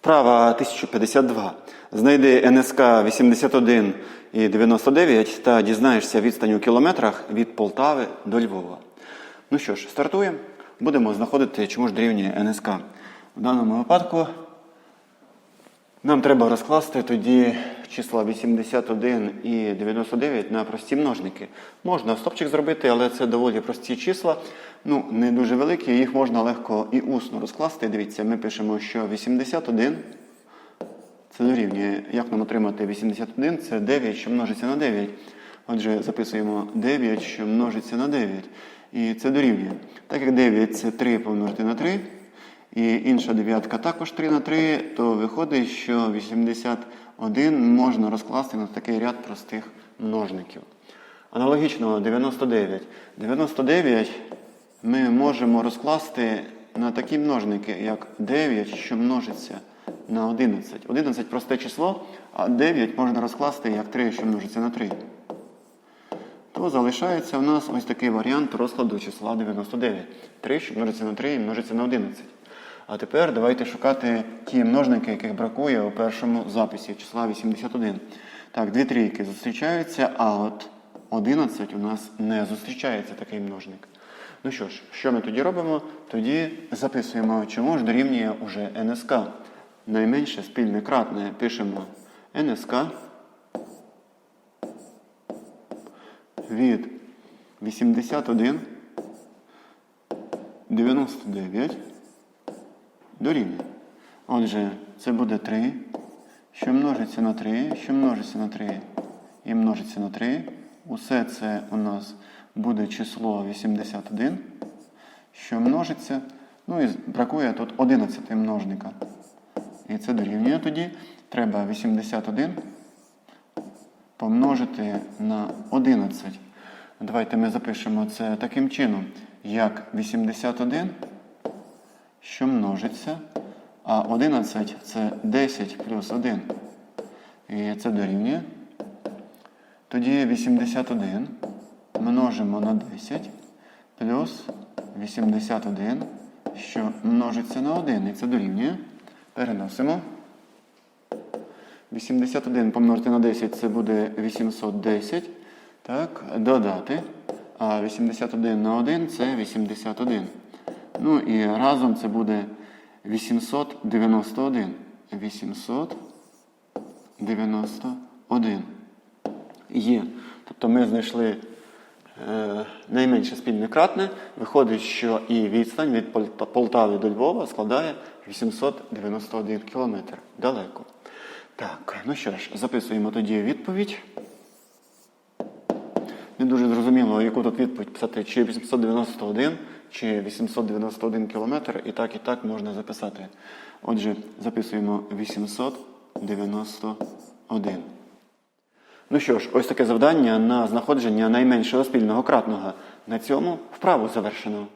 Вправа 1052. Знайди НСК 81 і 99 та дізнаєшся відстань у кілометрах від Полтави до Львова. Ну що ж, стартуємо. Будемо знаходити, чому ж дорівнює НСК. В даному випадку нам треба розкласти тоді числа 81 і 99 на прості множники. Можна стопчик зробити, але це доволі прості числа. Ну, не дуже великі, їх можна легко і усно розкласти. Дивіться, ми пишемо, що 81 це дорівнює. Як нам отримати 81? Це 9, що множиться на 9. Отже, записуємо 9, що множиться на 9. І це дорівнює. Так як 9 це 3 помножити на 3, і інша дев'ятка також 3 на 3, то виходить, що 81 можна розкласти на такий ряд простих множників. Аналогічно 99. 99 ми можемо розкласти на такі множники, як 9, що множиться на 11. 11 просте число, а 9 можна розкласти як 3, що множиться на 3. То залишається у нас ось такий варіант розкладу числа 99. 3, що множиться на 3 і множиться на 11. А тепер давайте шукати ті множники, яких бракує у першому записі числа 81. Так, дві трійки зустрічаються, а от 11 у нас не зустрічається такий множник. Ну що ж, що ми тоді робимо? Тоді записуємо, чому ж дорівнює уже НСК. Найменше спільне кратне пишемо НСК від 81 99 дорівнює. Отже, це буде 3, що множиться на 3, що множиться на 3 і множиться на 3. Усе це у нас буде число 81, що множиться. Ну і бракує тут 11 множника. І це дорівнює тоді. Треба 81 помножити на 11. Давайте ми запишемо це таким чином, як 81, що множиться, а 11 це 10 плюс 1. І це дорівнює. Тоді 81 множимо на 10 плюс 81, що множиться на 1. І це дорівнює. Переносимо. 81 помножити на 10 це буде 810. Так, додати. А 81 на 1 це 81. Ну і разом це буде 891. 891. Є. Тобто ми знайшли е, найменше спільне кратне. Виходить, що і відстань від Полтави до Львова складає 891 кілометр. Далеко. Так, ну що ж, записуємо тоді відповідь. Не дуже зрозуміло, яку тут відповідь писати, чи 891, чи 891 кілометр, і так, і так можна записати. Отже, записуємо 891. Ну що ж, ось таке завдання на знаходження найменшого спільного кратного. На цьому вправу завершено.